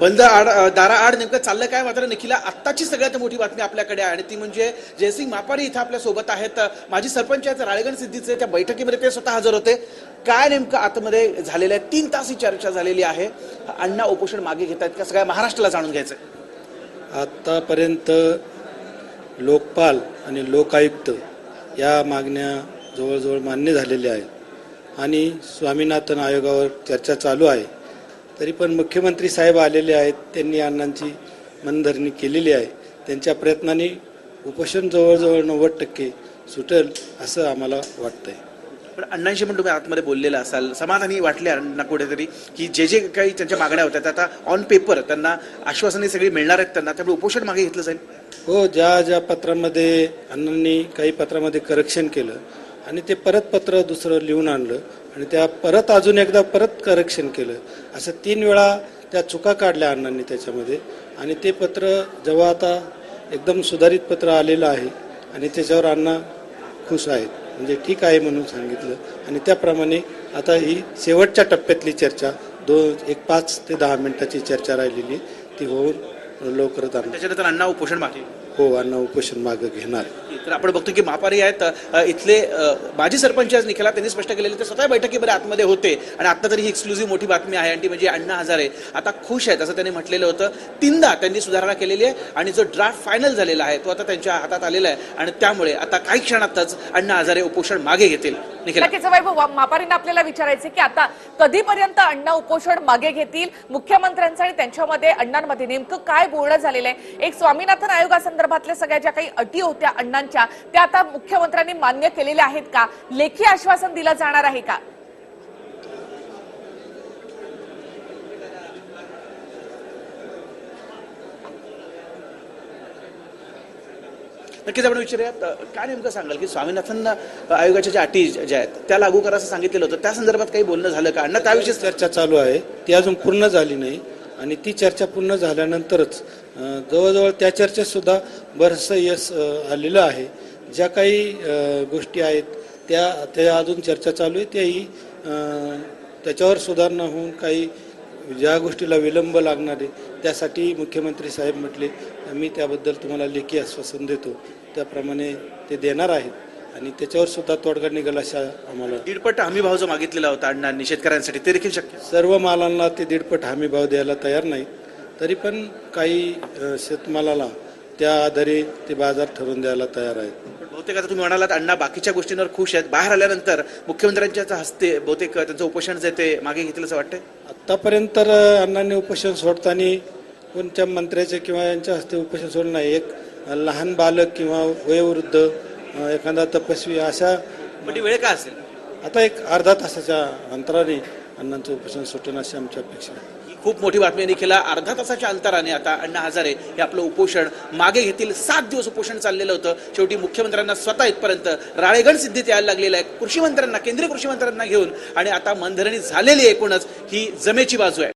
बंद आड दारा आड नेमकं चाललं काय मात्र निखिला आत्ताची सगळ्यात मोठी बातमी आपल्याकडे आहे. आणि ती म्हणजे जयसिंग मापारी इथं आपल्यासोबत आहेत. माजी सरपंच आहेत राळेगण सिद्धीचे. त्या बैठकीमध्ये ते स्वतः हजर होते. काय नेमकं आतमध्ये झालेलं आहे? तीन तास ही चर्चा झालेली आहे. अण्णा उपोषण मागे घेत आहेत का सगळ्या महाराष्ट्राला जाणून घ्यायचं आत्तापर्यंत लोकपाल आणि लोकायुक्त या मागण्या जवळजवळ मान्य झालेल्या आहेत. आणि स्वामीनाथन आयोगावर चर्चा चालू आहे. तरी पण मुख्यमंत्री साहेब आलेले आहेत त्यांनी अण्णांची मनधरणी केलेली आहे. त्यांच्या प्रयत्नाने उपोषण जवळजवळ नव्वद टक्के सुटेल असं आम्हाला वाटतंय. पण अण्णांशी पण तुम्ही आतमध्ये बोललेला असाल समाधानी वाटले अण्णा कुठेतरी की जे जे काही त्यांच्या मागण्या होत्या त्या आता ऑन पेपर त्यांना आश्वासने सगळी मिळणार आहेत त्यांना त्यामुळे उपोषण मागे घेतलं जाईल. हो ज्या ज्या पत्रामध्ये अण्णांनी काही पत्रामध्ये करेक्शन केलं आणि ते परत पत्र दुसरं लिहून आणलं आणि त्या परत अजून एकदा परत करेक्शन केलं. असं तीन वेळा त्या चुका काढल्या अण्णांनी त्याच्यामध्ये. आणि ते पत्र जेव्हा आता एकदम सुधारित पत्र आलेलं आहे आणि त्याच्यावर अण्णा खुश आहेत. म्हणजे ठीक आहे म्हणून सांगितलं. आणि त्याप्रमाणे आता ही शेवटच्या टप्प्यातली चर्चा दोन एक पाच ते दहा मिनिटाची चर्चा राहिलेली ती होऊन लवकरच आणणार त्याच्यानंतर अण्णा उपोषण मागे. हो अण्णा उपोषण मागं घेणार. तर आपण बघतो की महापारी आहेत इथले माजी सरपंच आज निखिला त्यांनी स्पष्ट केलेले ते स्वतः बैठकीमध्ये आतमध्ये होते आणि आता तरी ही एक्सक्लुझिव्ह मोठी बातमी आहे. आणि ती म्हणजे अण्णा हजारे आता खुश आहेत असं त्यांनी म्हटलेलं होतं. तीनदा त्यांनी सुधारणा केलेली आहे आणि जो ड्राफ्ट फायनल झालेला आहे तो आता त्यांच्या हातात आलेला आहे. आणि त्यामुळे आता काही क्षणातच अण्णा हजारे उपोषण मागे घेतील. निखिला. मापारींना आपल्याला विचारायचे की आता कधीपर्यंत अण्णा उपोषण मागे घेतील मुख्यमंत्र्यांचं आणि त्यांच्यामध्ये अण्णांमध्ये नेमकं काय बोलणं झालेलं आहे? एक स्वामीनाथन आयोगासंदर्भातल्या सगळ्या ज्या काही अटी होत्या अण्णांच्या त्या आता मुख्यमंत्र्यांनी मान्य केलेल्या आहेत का? लेखी आश्वासन दिलं जाणार आहे का? नक्कीच आपण विचारूयात. काय नेमकं सांगाल की स्वामीनाथन आयोगाच्या ज्या अटी ज्या आहेत त्या लागू करा असं सांगितलेलं होतं. त्या संदर्भात काही बोलणं झालं का? अण्णा त्याविषयी चर्चा चालू आहे. ती अजून पूर्ण झाली नाही. आणि ती चर्चा पूर्ण झाल्यानंतरच जवळजवळ त्या चर्चेतसुद्धा बरंचसं यश आलेलं आहे. ज्या काही गोष्टी आहेत त्या त्या अजून चर्चा चालू आहे. त्याही त्याच्यावर सुधारणा होऊन काही ज्या गोष्टीला विलंब लागणार आहे त्यासाठी मुख्यमंत्री साहेब म्हटले मी त्याबद्दल तुम्हाला लेखी आश्वासन देतो. त्याप्रमाणे ते देणार आहेत. आणि त्याच्यावर सुद्धा तोडगा निघाल अशा आम्हाला. दीडपट हमी भाव जो मागितलेला होता अण्णांनी शेतकऱ्यांसाठी ते देखील शक्य. सर्व मालांना ते दीडपट हमी भाव द्यायला तयार नाहीत. तरी पण काही शेतमालाला त्या आधारे ते बाजार ठरवून द्यायला तयार आहेत. बहुतेक आता तुम्ही म्हणालात अण्णा बाकीच्या गोष्टींवर खुश आहेत. बाहेर आल्यानंतर मुख्यमंत्र्यांच्या हस्ते बहुतेक त्यांचं उपोषण जे ते मागे घेतलं असं वाटतंय? आत्तापर्यंत तर अण्णांनी उपोषण सोडताना कोणत्या मंत्र्याचे किंवा यांच्या हस्ते उपोषण सोडलं नाही. एक लहान बालक किंवा वयोवृद्ध एखादा तपस्वी अशा ती वेळ का असेल? आता एक अर्धा तासाच्या अंतराने अण्णांचं उपोषण सुटेल अशी आमची अपेक्षा आहे. ही खूप मोठी बातमी निखिला अर्धा तासाच्या अंतराने आता अण्णा हजारे हे आपलं उपोषण मागे घेतील. सात दिवस उपोषण चाललेलं होतं. शेवटी मुख्यमंत्र्यांना स्वतः इथपर्यंत राळेगण सिद्धीत यायला लागलेलं आहे. कृषी मंत्र्यांना केंद्रीय कृषी मंत्र्यांना घेऊन आणि आता मनधरणी झालेली एकूणच ही जमेची बाजू आहे.